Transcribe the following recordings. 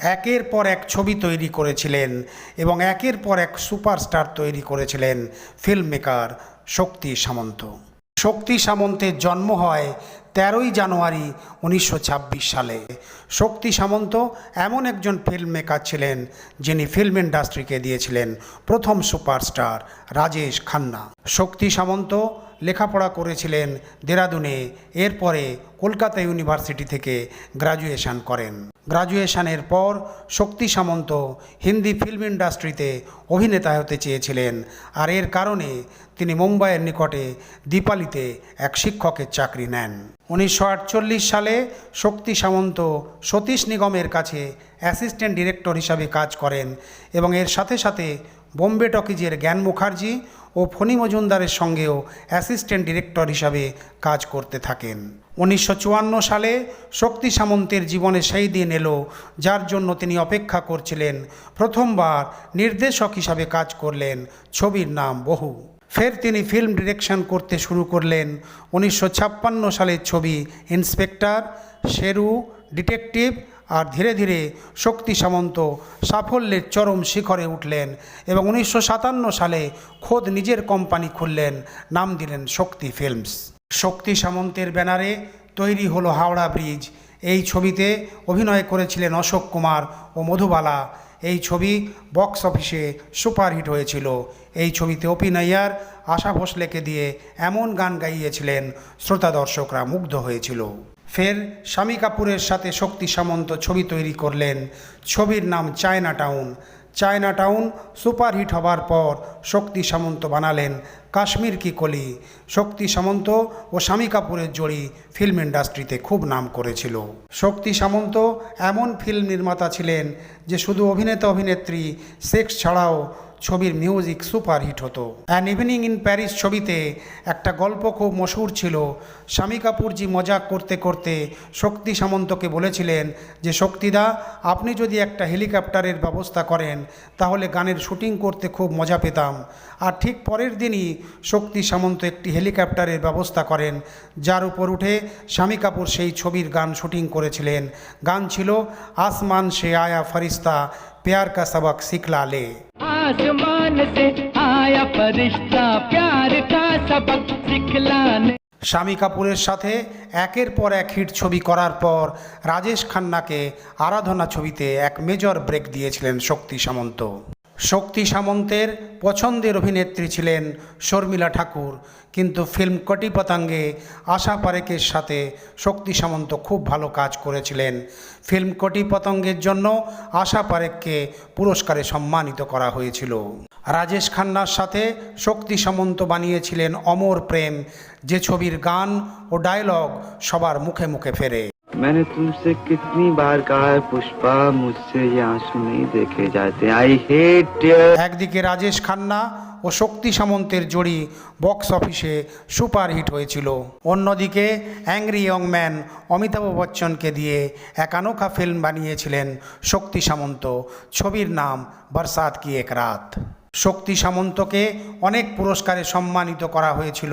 একের পর এক ছবি তৈরি করেছিলেন এবং একের পর এক সুপারস্টার তৈরি করেছিলেন ফিল্ম মেকার শক্তি সামন্ত। শক্তি সামন্তের জন্ম হয় তেরোই জানুয়ারি উনিশশো ছাব্বিশ সালে। শক্তি সামন্ত এমন একজন ফিল্ম মেকার ছিলেন যিনি ফিল্ম ইন্ডাস্ট্রিকে দিয়েছিলেন প্রথম সুপারস্টার রাজেশ খান্না। শক্তি সামন্ত লেখাপড়া করেছিলেন দেরাদুনে, এরপরে কলকাতা ইউনিভার্সিটি থেকে গ্রাজুয়েশন করেন। গ্রাজুয়েশনের পর শক্তি সামন্ত হিন্দি ফিল্ম ইন্ডাস্ট্রিতে অভিনেতা হতে চেয়েছিলেন। আর এর কারণে তিনি মুম্বাইয়ের নিকটে দীপালিতে এক শিক্ষকের চাকরি নেন। উনিশশো আটচল্লিশ সালে শক্তি সামন্ত সতীশ নিগমের কাছে অ্যাসিস্ট্যান্ট ডিরেক্টর হিসাবে কাজ করেন এবং এর সাথে সাথে বোম্বে টকিজের জ্ঞান মুখার্জি ও ফণি মজুমদারের সঙ্গেও অ্যাসিস্ট্যান্ট ডিরেক্টর হিসাবে কাজ করতে থাকেন। উনিশশো চুয়ান্ন সালে শক্তি সামন্তের জীবনে সেই দিন এলো যার জন্য তিনি অপেক্ষা করছিলেন, প্রথমবার নির্দেশক হিসাবে কাজ করলেন ছবির নাম বহু। ফের তিনি ফিল্ম ডিরেকশন করতে শুরু করলেন উনিশশো ছাপ্পান্ন সালের ছবি ইন্সপেক্টর, শেরু, ডিটেকটিভ আর ধীরে ধীরে শক্তি সামন্ত সাফল্যের চরম শিখরে উঠলেন এবং উনিশশো সাতান্ন সালে খোদ নিজের কোম্পানি খুললেন, নাম দিলেন শক্তি ফিল্মস শক্তি সামন্তের ব্যানারে তৈরি হলো হাওড়া ব্রিজ। এই ছবিতে অভিনয় করেছিলেন অশোক কুমার ও মধুবালা। এই ছবি বক্স অফিসে সুপারহিট হয়েছিল। এই ছবিতে অভিনয়ার আশা ভোসলেকে দিয়ে এমন গান গাইয়েছিলেন, শ্রোতা দর্শকরা মুগ্ধ হয়েছিল। ফের স্বামী কাপুরের সাথে শক্তি সামন্ত ছবি তৈরি করলেন। ছবির নাম China town China town superhit হবার পর শক্তি সামন্ত বানালেন কাশ্মীর কি কলি। শক্তি সামন্ত ও স্বামী কাপুরের জড়ি ফিল্ম ইন্ডাস্ট্রিতে খুব নাম করেছিল। শক্তি সামন্ত এমন ফিল্ম নির্মাতা ছিলেন যে শুধু অভিনেতা অভিনেত্রী সেক্স ছাড়াও ছবির মিউজিক সুপারহিট হতো। অ্যান ইভিনিং ইন প্যারিস ছবিতে একটা গল্প খুব মশহুর ছিল। স্বামী কাপুরজি মজাক করতে করতে শক্তি সামন্তকে বলেছিলেন যে, শক্তিদা, আপনি যদি একটা হেলিকপ্টারের ব্যবস্থা করেন, তাহলে গানের শুটিং করতে খুব মজা পেতাম। আর ঠিক পরের দিনই শক্তি সামন্ত একটি হেলিকপ্টারের ব্যবস্থা করেন। যার উপর উঠে স্বামী কাপুর সেই ছবির গান শুটিং করেছিলেন। গান ছিল, আসমান সে আয়া ফরিস্তা প্যার কা সবক সিখলা লে। आसमान से आया फरिश्ता प्यार का सबक सिखलाने স্বামী কাপুরের সাথে একের পর এক হিট ছবি করার পর রাজেশ খান্নাকে আরাধনা ছবিতে এক মেজর ব্রেক দিয়েছিলেন শক্তি সামন্ত শক্তি সামন্তের পছন্দের অভিনেত্রী ছিলেন শর্মিলা ঠাকুর। কিন্তু ফিল্ম কটি পতাঙ্গে আশা পারেকের সাথে শক্তি সামন্ত খুব ভালো কাজ করেছিলেন। ফিল্ম কটি পতঙ্গের জন্য আশা পারেককে পুরস্কারে সম্মানিত করা হয়েছিল। রাজেশ খান্নার সাথে শক্তি সামন্ত বানিয়েছিলেন অমর প্রেম, যে ছবির গান ও ডায়লগ সবার মুখে মুখে ফেরে। मैंने तुमसे कितनी बार कहा है पुष्पा मुझसे ये आंसू नहीं देखे जाते आई हेट একদিকে রাজেশ খান্না ও শক্তি সামন্তের জড়ি বক্স অফিসে সুপারহিট হয়েছিল অন্যদিকে অ্যাংরি ইয়ং ম্যান অমিতাভ বচ্চনকে দিয়ে এক আনোখা ফিল্ম বানিয়েছিলেন শক্তি সামন্ত ছবির নাম বরসাত কি এক রাত শক্তি সামন্তকে অনেক পুরস্কারে সম্মানিত করা হয়েছিল।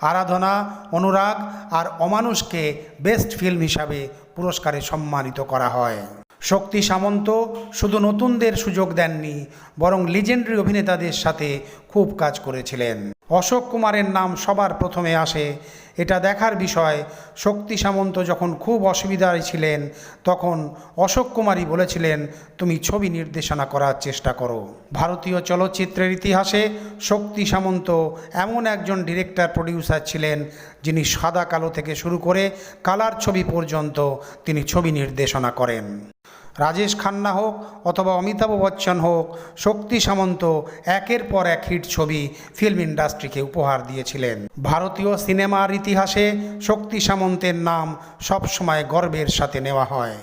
আরাধনা, অনুরাগ আর অমানুষকে বেস্ট ফিল্ম হিসাবে পুরস্কারে সম্মানিত করা হয়। শক্তি সামন্ত শুধু নতুনদের সুযোগ দেননি, বরং লিজেন্ডারি অভিনেতাদের সাথে খুব কাজ করেছিলেন। অশোক কুমারের নাম সবার প্রথমে আসে এটা দেখার বিষয়। শক্তি সামন্ত যখন খুব অসুবিধায় ছিলেন, তখন অশোক কুমারী বলেছিলেন, তুমি ছবি নির্দেশনা করার চেষ্টা করো। ভারতীয় চলচ্চিত্রের ইতিহাসে শক্তি সামন্ত এমন একজন ডিরেক্টর, প্রডিউসার ছিলেন, যিনি সাদা কালো থেকে শুরু করে কালার ছবি পর্যন্ত তিনি ছবি নির্দেশনা করেন। রাজেশ খান্না হোক অথবা অমিতাভ বচ্চন হোক, শক্তি সামন্ত একের পর এক হিট ছবি ফিল্ম ইন্ডাস্ট্রিকে উপহার দিয়েছিলেন। ভারতীয় সিনেমার ইতিহাসে শক্তি সামন্তের নাম সবসময় গর্বের সাথে নেওয়া হয়।